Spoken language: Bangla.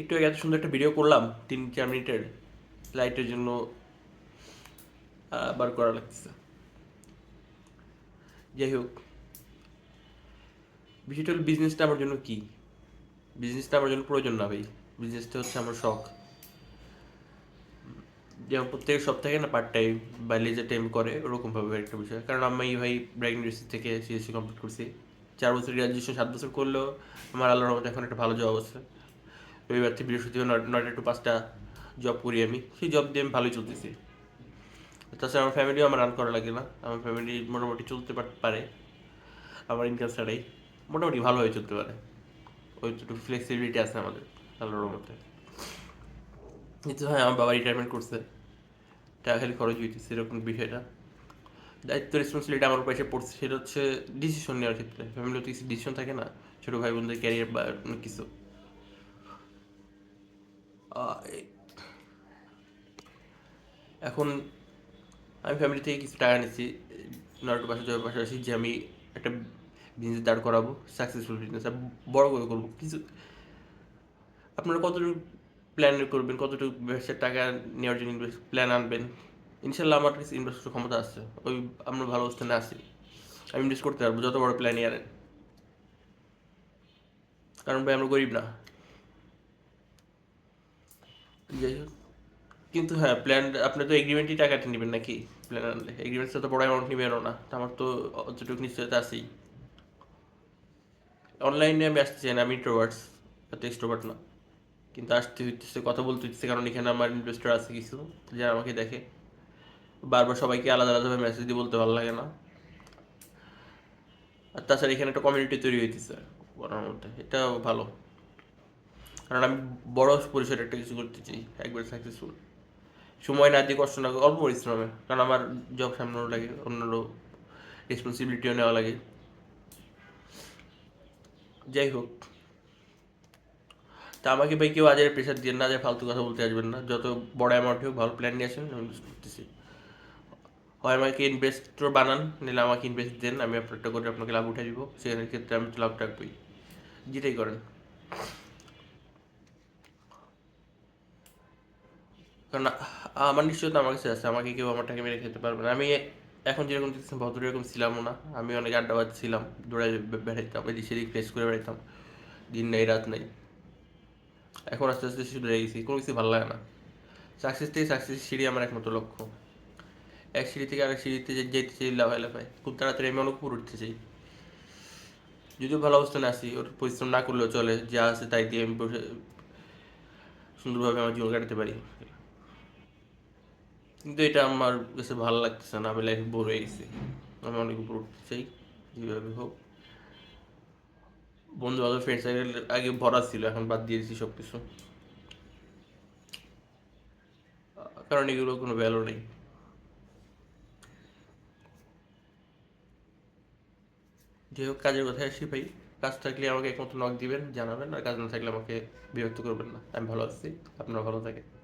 একটু আগে এত সুন্দর একটা ভিডিও করলাম, তিন, চার মিনিটের লাইটের জন্য আবার করা লাগতেছে। যাই হোক, বিষয়টা বিজনেসটা আমার জন্য কি? বিজনেসটা আমার জন্য প্রয়োজন না ভাই। বিজনেসটা হচ্ছে আমার শখ। যেমন প্রত্যেক সপ্তাহে না পার্ট টাইম বা লেজার টাইম করে, ওরকমভাবে একটা বিষয়। কারণ আমি ভাই ইউনিভার্সিটি থেকে সিএসসি কমপ্লিট করছি। চার বছর গ্রাজুয়েশন সাত বছর করলেও আমার আল্লাহর রহমতে এখন একটা ভালো জব আছে। রবিবার থেকে বৃহস্পতিবার নয়টা টু পাঁচটা জব করি আমি। সেই জব দিয়ে আমি ভালোই চলতেছি। তাছাড়া আমার ফ্যামিলিও আমার রান করা লাগে না। আমার ফ্যামিলি মোটামুটি চলতে পারে আমার ইনকাম ছাড়াই। মোটামুটি ভালোভাবে চলতে পারে। ওই একটু ফ্লেক্সিবিলিটি আছে আমাদের, আল্লাহর রহমতে। কিন্তু হ্যাঁ আমার বাবা রিটায়ারমেন্ট করছে। টাকা খালি খরচ হইতেছে এরকম বিষয়টা। দায়িত্ব রেসপন্সিবিলিটি আমার উপর এসে পড়ছে, সেটা হচ্ছে ডিসিশন নেওয়ার ক্ষেত্রে। ফ্যামিলিতে কিছু ডিসিশন থাকে না, ছোটো ভাই বোনদের ক্যারিয়ার বা কিছু। এখন আমি ফ্যামিলি থেকে কিছু টাকা নিচ্ছি নয়টা পাশে জবের পাশাপাশি যে আমি একটা বিজনেস দাঁড় করাবো সাকসেসফুল বিজনেস বড় করে করব। কিছু, আপনারা কতটুকু প্ল্যান করবেন, কতটুকু ব্যবসার টাকা নেওয়ার জন্য প্ল্যান আনবেন? ইনশাল্লাহ আমার কাছে ইনভেস্ট করার ক্ষমতা আছে। ওই আমরা ভালো অবস্থানে আছি। আমি ইনভেস্ট করতে পারব, যত বড় প্ল্যান আনেন কারণ ভাই, আমরা গরিব না। যাই হোক। কিন্তু হ্যাঁ প্ল্যান আপনি তো এগ্রিমেন্টই টাকাটা নেবেন নাকি? প্ল্যান আনলে। এগ্রিমেন্ট তো বড় অ্যামাউন্ট নেবেনও না। আমার তো অতটুকু নিশ্চয়তা আছেই। অনলাইনে আমি আসতে চাই না আমি ইন্ট্রোভার্টস এত এক্সট্রোভার্ট না। কিন্তু আসতে হইতেছে, কথা বলতে হইতেছে, কারণ এখানে আমার ইনভেস্টর আছে কিছু, যারা আমাকে দেখে। বারবার সবাইকে আলাদা আলাদাভাবে মেসেজ দিয়ে বলতে ভালো লাগে না। আর তাছাড়া এখানে একটা কমিউনিটি তৈরি হইতেছে ওনার মধ্যে। এটাও ভালো। কারণ আমি বড় পরিসরে একটা কিছু করতে চাই একবার সাকসেসফুল সময় না দিয়ে কষ্ট না অল্প পরিশ্রমে। কারণ আমার জব সামনেও লাগে, অন্যান্য রেসপন্সিবিলিটিও নেওয়া লাগে। যাই হোক। তা আমাকে ভাই কেউ আজের প্রেশার দিয়ে না যে ফালতু কথা বলতে আসবেন না। যত বড় অ্যামাউন্ট হোক, ভালো প্ল্যান নিয়ে আসেন, আমি করতেছি হয় আমাকে ইনভেস্টর বানান নিলে আমাকে ইনভেস্ট দেন, আমি আপনারটা করে আপনাকে লাভ উঠে দিব। সেখানের ক্ষেত্রে আমি লাভ রাখবই যেটাই করেন। কারণ আমার নিশ্চয়তা আমার কাছে আছে, আমাকে কেউ আমার টাকা মেরে খেতে পারবে না। আমি এখন যেরকম দেখছেন ভদ্র এরকম ছিলামও না। আমি অনেক আড্ডাবাজ ছিলাম দৌড়াই বে- বেড়াইতাম, এদিক সেদিক ফেস করে বেড়াইতাম। দিন নেই, রাত নেই। এখন আস্তে আস্তে শুধরে গেছি, কোনো কিছু ভালো লাগে না। সাকসেস থেকে সাকসেস সিঁড়ি আমার একমাত্র লক্ষ্য। এক সিঁড়ি থেকে আরেক সিঁড়িতে যেতে চাই লাফায় লাফায়। খুব তাড়াতাড়ি আমি অনেক উপর উঠতে চাই যদিও ভালো অবস্থানে আসি ওর পরিশ্রম না করলেও চলে, যা আছে তাই দিয়ে আমি বসে সুন্দরভাবে আমার জীবন কাটাতে পারি। কিন্তু এটা আমার কাছে ভালো লাগতেছে না, আমি লাইফ বোর হয়ে গেছি। আমি অনেক উপর উঠতে চাই যেভাবে হোক। বন্ধু বান্ধব ফ্রেন্ড সার্কেল আগে ভরা ছিল, এখন বাদ দিয়ে দিয়েছি সব কিছু কারণ এগুলো কোনো ভ্যালু নেই। যাই হোক, কাজের কথায় আসি ভাই। কাজ থাকলে আমাকে একমাত্র নক দিবেন, জানাবেন, আর কাজ না থাকলে আমাকে বিরক্ত করবেন না। আমি ভালো আছি, আপনারা ভালো থাকেন।